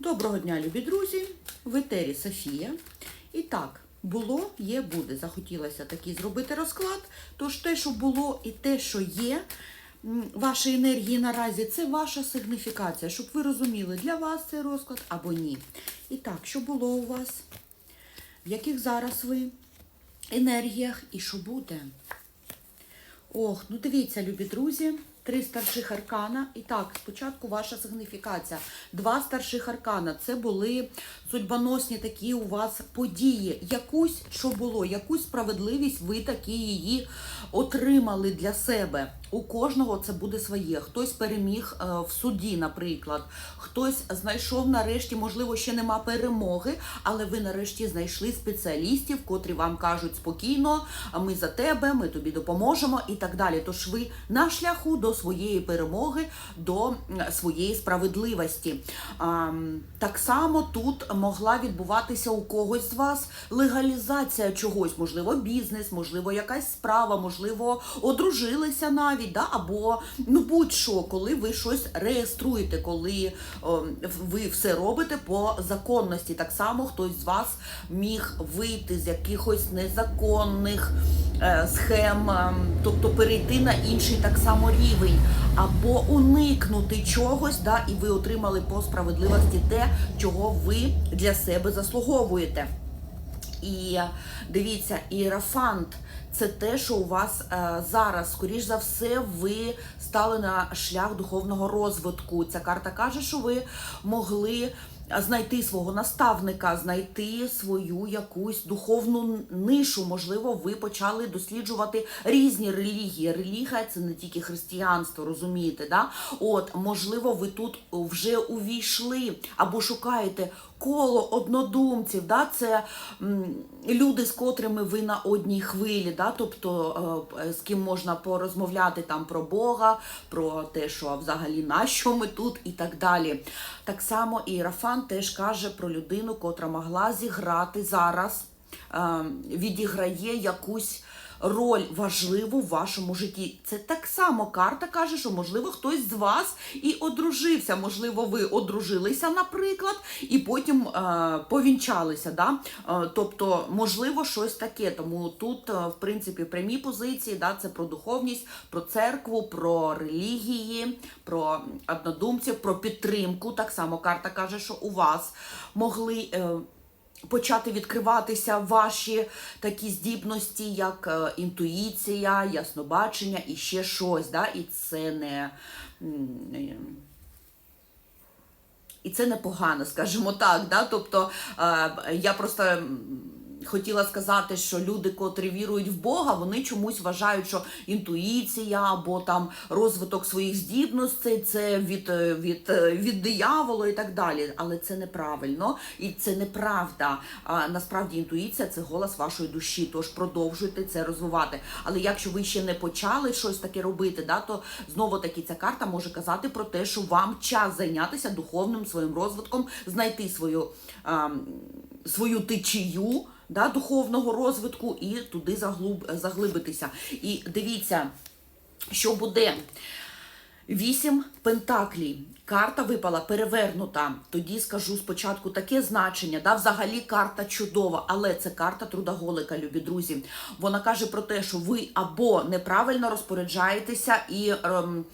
Доброго дня, любі друзі! В етері Софія. І так, було, є, буде. Захотілося такий зробити розклад. Тож те, що було, і те, що є, ваші енергії наразі, це ваша сигніфікація, щоб ви розуміли, для вас цей розклад або ні. І так, що було у вас? В яких зараз ви енергіях і що буде? Ох, ну дивіться, любі друзі, три старших аркана. І так, спочатку ваша сигніфікація. Два старших аркана. Це були судьбоносні такі у вас події. Якусь, що було, якусь справедливість, ви такі її отримали для себе. У кожного це буде своє. Хтось переміг е, в суді, наприклад. Хтось знайшов нарешті, можливо, ще нема перемоги, але ви нарешті знайшли спеціалістів, котрі вам кажуть спокійно, ми за тебе, ми тобі допоможемо і так далі. Тож ви на шляху до своєї перемоги, до своєї справедливості. Так само тут могла відбуватися у когось з вас легалізація чогось, можливо, бізнес, можливо, якась справа, можливо, одружилися навіть, да? або ну будь-що, коли ви щось реєструєте, коли ви все робите по законності. Так само хтось з вас міг вийти з якихось незаконних е, схем, е, тобто перейти на інший так само рівень, або уникнути чогось, да, і ви отримали по справедливості те, чого ви для себе заслуговуєте. І дивіться, іерафант це те, що у вас е, зараз, скоріш за все, ви стали на шлях духовного розвитку. Ця карта каже, що ви могли знайти свого наставника, знайти свою якусь духовну нишу. Можливо, ви почали досліджувати різні релігії. Релігія це не тільки християнство, розумієте? Да? От, можливо, ви тут вже увійшли або шукаєте коло однодумців. Да? Це люди, з котрими ви на одній хвилі, да? тобто е, з ким можна порозмовляти там про Бога, про те, що взагалі на що ми тут і так далі. Так само і Рафан теж каже про людину, котра могла зіграти зараз, відіграє якусь роль важливу в вашому житті. Це так само карта каже, що можливо хтось з вас і одружився. Можливо, ви одружилися, наприклад, і потім е, повінчалися. Да? Е, тобто, можливо, щось таке. Тому тут, е, в принципі, прямі позиції, да, це про духовність, про церкву, про релігії, про однодумців, про підтримку. Так само карта каже, що у вас могли. Почати відкриватися ваші такі здібності, як е, інтуїція, яснобачення і ще щось. Да? І це не. е, І це непогано, скажімо так. Да? Тобто е, я просто. Хотіла сказати, що люди, котрі вірують в Бога, вони чомусь вважають, що інтуїція або там розвиток своїх здібностей це від, е, від, е, від дияволу і так далі. Але це неправильно і це неправда. А насправді інтуїція це голос вашої душі. Тож продовжуйте це розвивати. Але якщо ви ще не почали щось таке робити, да, то знову таки ця карта може казати про те, що вам час зайнятися духовним своїм розвитком, знайти свою, а, свою течію да, духовного розвитку і туди заглуб, заглибитися. І дивіться, що буде. Вісім пентаклій. Карта випала перевернута. Тоді скажу спочатку таке значення. Да, взагалі карта чудова, але це карта трудоголика, любі друзі. Вона каже про те, що ви або неправильно розпоряджаєтеся і. Ем,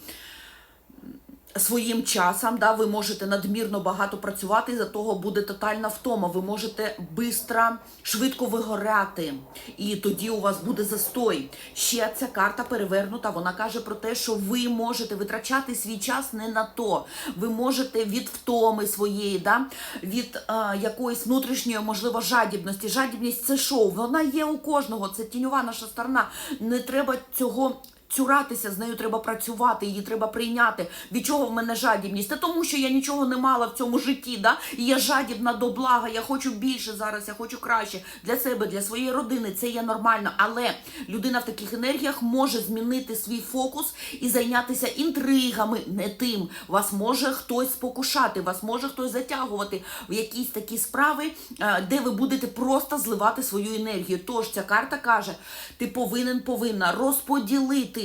своїм часом, да, ви можете надмірно багато працювати, і за того буде тотальна втома. Ви можете бистро, швидко вигоряти, і тоді у вас буде застой. Ще ця карта перевернута. Вона каже про те, що ви можете витрачати свій час не на то. Ви можете від втоми своєї, да, від е, якоїсь внутрішньої, можливо, жадібності. Жадібність це шоу. Вона є у кожного. Це тіньова наша сторона. Не треба цього цюратися, з нею треба працювати, її треба прийняти. Від чого в мене жадібність? Та тому, що я нічого не мала в цьому житті, да? і я жадібна до блага, я хочу більше зараз, я хочу краще для себе, для своєї родини. Це є нормально. Але людина в таких енергіях може змінити свій фокус і зайнятися інтригами, не тим. Вас може хтось спокушати, вас може хтось затягувати в якісь такі справи, е, де ви будете просто зливати свою енергію. Тож ця карта каже: ти повинен повинна розподілити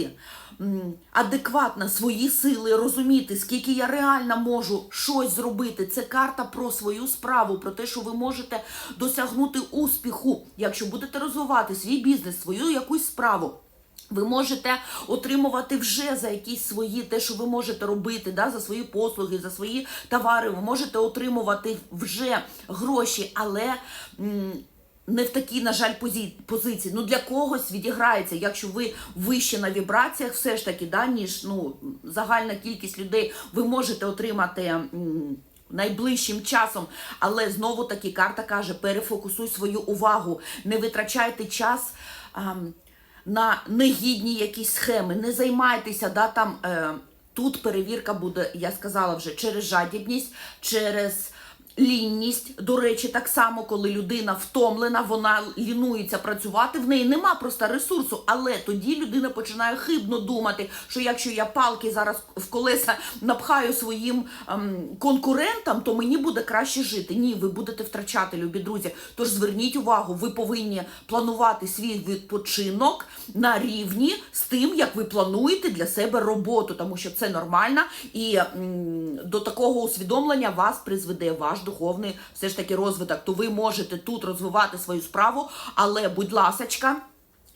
адекватно свої сили, розуміти, скільки я реально можу щось зробити. Це карта про свою справу, про те, що ви можете досягнути успіху, якщо будете розвивати свій бізнес, свою якусь справу. Ви можете отримувати вже за якісь свої те, що ви можете робити, да, за свої послуги, за свої товари. Ви можете отримувати вже гроші, але не в такій, на жаль, позиції. Ну для когось відіграється, якщо ви вище на вібраціях, все ж таки, да, ніж ну, загальна кількість людей, ви можете отримати. Найближчим часом, але знову таки карта каже: перефокусуй свою увагу, не витрачайте час ам, на негідні якісь схеми, не займайтеся, да, там е, тут перевірка буде, я сказала вже, через жадібність, через лінність. До речі, так само, коли людина втомлена, вона лінується працювати, в неї нема просто ресурсу, але тоді людина починає хибно думати, що якщо я палки зараз в колеса напхаю своїм ем, конкурентам, то мені буде краще жити. Ні, ви будете втрачати, любі друзі. Тож зверніть увагу, ви повинні планувати свій відпочинок на рівні з тим, як ви плануєте для себе роботу, тому що це нормально, і м, до такого усвідомлення вас призведе ваш духовний все ж таки розвиток. То ви можете тут розвивати свою справу, але, будь ласочка.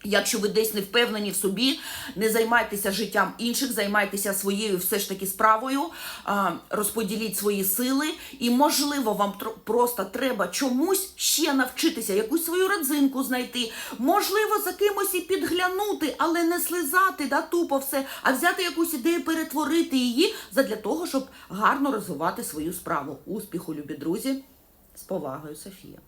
Якщо ви десь не впевнені в собі, не займайтеся життям інших, займайтеся своєю все ж таки справою, розподіліть свої сили, і можливо, вам просто треба чомусь ще навчитися, якусь свою родзинку знайти, можливо, за кимось і підглянути, але не слизати да, тупо все, а взяти якусь ідею, перетворити її задля того, щоб гарно розвивати свою справу. Успіху, любі друзі! З повагою, Софія.